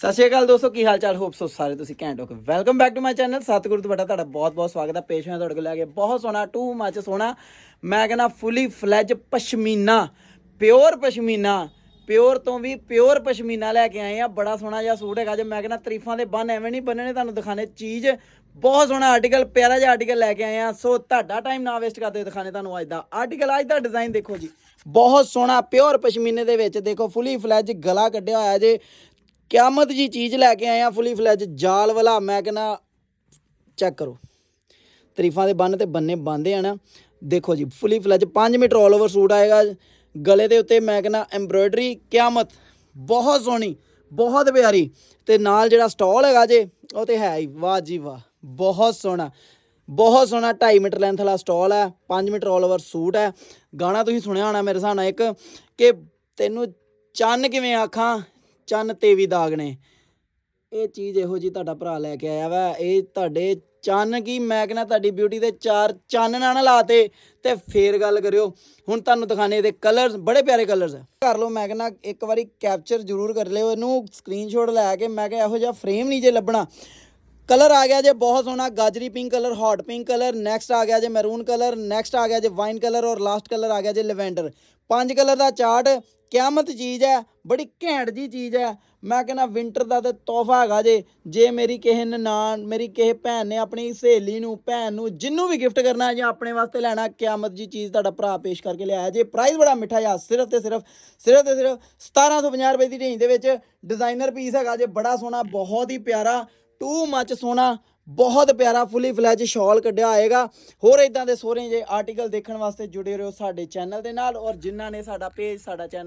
ਸਤਿ ਸ਼੍ਰੀ ਅਕਾਲ ਦੋਸਤੋ, ਕੀ ਹਾਲ ਚਾਲ? ਹੋਪ ਸੋ ਸਾਰੇ ਤੁਸੀਂ ਘੈਂਟ ਹੋ ਕੇ welcome back to my channel Satguru ਤੁਹਾਡਾ ਤੁਹਾਡਾ ਬਹੁਤ ਬਹੁਤ ਸਵਾਗਤ ਹੈ ਪੇਸ਼ ਹੋਇਆ ਤੁਹਾਡੇ ਕੋਲ ਲੈ ਕੇ। ਬਹੁਤ ਸੋਹਣਾ ਟੂ ਮੱਚ ਸੋਹਣਾ। ਮੈਂ ਕਹਿੰਦਾ fully ਫਲੈਜ pashmina pure pashmina pure ਤੋਂ ਵੀ ਪਿਓਰ ਪਸ਼ਮੀਨਾ ਲੈ ਕੇ ਆਏ ਆ। ਬੜਾ ਸੋਹਣਾ ਜਿਹਾ ਸੂਟ ਹੈਗਾ ਜੇ। ਮੈਂ ਕਹਿੰਦਾ ਤਰੀਫਾਂ ਦੇ ਬੰਨ ਐਵੇਂ ਨਹੀਂ ਬੰਨਣੇ, ਤੁਹਾਨੂੰ ਦਿਖਾਣੇ ਚੀਜ਼। ਬਹੁਤ ਸੋਹਣਾ ਆਰਟੀਕਲ ਪਿਆਰਾ ਜਿਹਾ ਆਰਟੀਕਲ ਲੈ ਕੇ ਆਏ ਆ। ਸੋ ਤੁਹਾਡਾ ਟਾਈਮ ਨਾ ਵੇਸਟ ਕਰਦੇ ਹੋਏ ਦਿਖਾਣੇ ਤੁਹਾਨੂੰ ਅੱਜ ਦਾ ਆਰਟੀਕਲ ਅੱਜ ਦਾ ਡਿਜ਼ਾਈਨ ਦੇਖੋ ਜੀ। ਬਹੁਤ ਸੋਹਣਾ ਪਿਓਰ ਪਸ਼ਮੀਨੇ ਦੇ ਵਿੱਚ ਦੇਖੋ ਫੁੱਲੀ ਫਲੈਜ ਗਲਾ ਕੱਢਿਆ ਹੋਇਆ ਜੇ। ਕਿਆਮਤ ਜੀ ਚੀਜ਼ ਲੈ ਕੇ ਆਏ ਆ ਫੁੱਲੀ ਫਲੈਜ, ਜਾਲ ਵਾਲਾ, ਮੈਂ ਕਹਿੰਦਾ ਚੈੱਕ ਕਰੋ। ਤਰੀਫਾਂ ਦੇ ਬੰਨ ਤੇ ਬੰਨੇ ਬੰਦੇ ਆ ਨਾ, ਦੇਖੋ ਜੀ, fully flared 5 metre all over suit ਆਏਗਾ, ਗਲੇ ਦੇ ਉੱਤੇ ਮੈਂ ਕਹਿੰਦਾ ਐਮਬ੍ਰੋਇਡਰੀ ਕਿਆਮਤ, ਬਹੁਤ ਸੋਹਣੀ, ਬਹੁਤ ਪਿਆਰੀ, ਤੇ ਨਾਲ ਜਿਹੜਾ ਸਟਾਲ ਹੈਗਾ ਜੇ, ਉਹ ਤੇ ਹੈ ਹੀ, ਵਾਹ ਜੀ ਵਾਹ, ਬਹੁਤ ਸੋਹਣਾ ਬਹੁਤ ਸੋਹਣਾ 2.5 ਮੀਟਰ ਲੈਂਥ ਵਾਲਾ ਸਟਾਲ ਹੈ 5 ਮੀਟਰ ਆਲ ਓਵਰ ਸੂਟ ਹੈ। ਗਾਣਾ ਤੁਸੀਂ ਸੁਣਿਆ ਹੋਣਾ ਮੇਰੇ ਹਿਸਾਬ ਨਾਲ ਇੱਕ, ਕਿ ਤੈਨੂੰ ਚੰਨ ਕਿਵੇਂ ਆਖਾਂ ਚੰਨ ਤੇ ਵੀ ਦਾਗ ਨੇ। ਇਹ ਚੀਜ਼ ਇਹੋ ਜੀ ਤੁਹਾਡਾ ਭਰਾ ਲੈ ਕੇ ਆਇਆ ਵਾ। ਇਹ ਤੁਹਾਡੇ ਚੰਨ ਕੀ? ਮੈਂ ਕਹਿੰਦਾ ਤੁਹਾਡੀ ਬਿਊਟੀ ਦੇ ਚਾਰ ਚੰਨ ਨਾ ਨਾ ਲਾਤੇ। ਤੇ ਫੇਰ ਗੱਲ ਕਰਿਓ। ਹੁਣ ਤੁਹਾਨੂੰ ਦਿਖਾਣੇ ਇਹਦੇ ਕਲਰਸ ਬੜੇ ਪਿਆਰੇ ਕਲਰਸ ਹੈ ਕਰ ਲਓ, ਮੈਂ ਕਹਿੰਦਾ ਇੱਕ ਵਾਰੀ ਕੈਪਚਰ ਜ਼ਰੂਰ ਕਰ ਲਿਓ। ਇਹਨੂੰ ਸਕਰੀਨਸ਼ਾਟ ਲੈ ਕੇ ਮੈਂ ਕਿਹਾ ਇਹੋ ਜਿਹਾ ਫਰੇਮ ਨਹੀਂ ਜੇ ਲੱਭਣਾ। ਕਲਰ ਆ ਗਿਆ ਜੇ ਬਹੁਤ ਸੋਹਣਾ। ਗਾਜਰੀ pink colour hot pink colour next ਆ ਗਿਆ ਜੇ ਮੈਰੂਨ ਕਲਰ ਨੈਕਸਟ ਆ ਗਿਆ ਜੇ ਵਾਈਨ ਕਲਰ ਔਰ ਲਾਸਟ ਕਲਰ ਆ ਗਿਆ ਜੇ ਲੈਵੈਂਡਰ ਪੰਜ ਕਲਰ ਦਾ ਚਾਰਟ ਕਿਆਮਤ ਚੀਜ਼ ਹੈ, ਬੜੀ ਘੈਂਟ ਜੀ ਚੀਜ਼ ਹੈ। ਮੈਂ ਕਹਿੰਦਾ ਵਿੰਟਰ ਦਾ ਤੇ ਤੋਹਫਾ ਹੈਗਾ ਜੇ। ਜੇ ਮੇਰੀ ਕਿਸੇ ਨਨਾਣ, ਮੇਰੀ ਕਿਸੇ ਭੈਣ ਨੇ ਆਪਣੀ ਸਹੇਲੀ ਨੂੰ, ਭੈਣ ਨੂੰ ਜਿੰਨੂੰ ਵੀ ਗਿਫਟ ਕਰਨਾ ਜਾਂ ਆਪਣੇ ਵਾਸਤੇ ਲੈਣਾ ਕਿਆਮਤ ਜੀ ਚੀਜ਼ ਤੁਹਾਡਾ ਭਰਾ ਪੇਸ਼ ਕਰਕੇ ਲਿਆਇਆ ਜੇ। ਪ੍ਰਾਈਸ ਬੜਾ ਮਿੱਠਾ ਜਿਹਾ, ਸਿਰਫ ਤੇ ਸਿਰਫ ਸਿਰਫ ਤੇ ਸਿਰਫ 1750 ਰੁਪਏ ਦੀ ਰੇਂਜ ਦੇ ਵਿੱਚ ਡਿਜ਼ਾਈਨਰ ਪੀਸ ਹੈਗਾ ਜੇ। ਬੜਾ ਸੋਹਣਾ, ਬਹੁਤ ਹੀ ਪਿਆਰਾ ਟੂ ਮੱਚ ਸੋਹਣਾ, ਬਹੁਤ ਪਿਆਰਾ ਫੁੱਲੀ ਫਲੈਜ ਸ਼ਾਲ ਕੱਢਿਆ ਆਏਗਾ ਹੋਰ ਇਦਾਂ ਦੇ ਸੋਹਰੇ ਜੇ ਆਰਟੀਕਲ ਦੇਖਣ ਵਾਸਤੇ ਜੁੜੇ ਰਹੋ ਸਾਡੇ ਚੈਨਲ ਦੇ ਨਾਲ, ਔਰ ਜਿਨ੍ਹਾਂ ਨੇ ਸਾਡਾ ਪੇਜ ਸਾਡਾ ਚੈਨਲ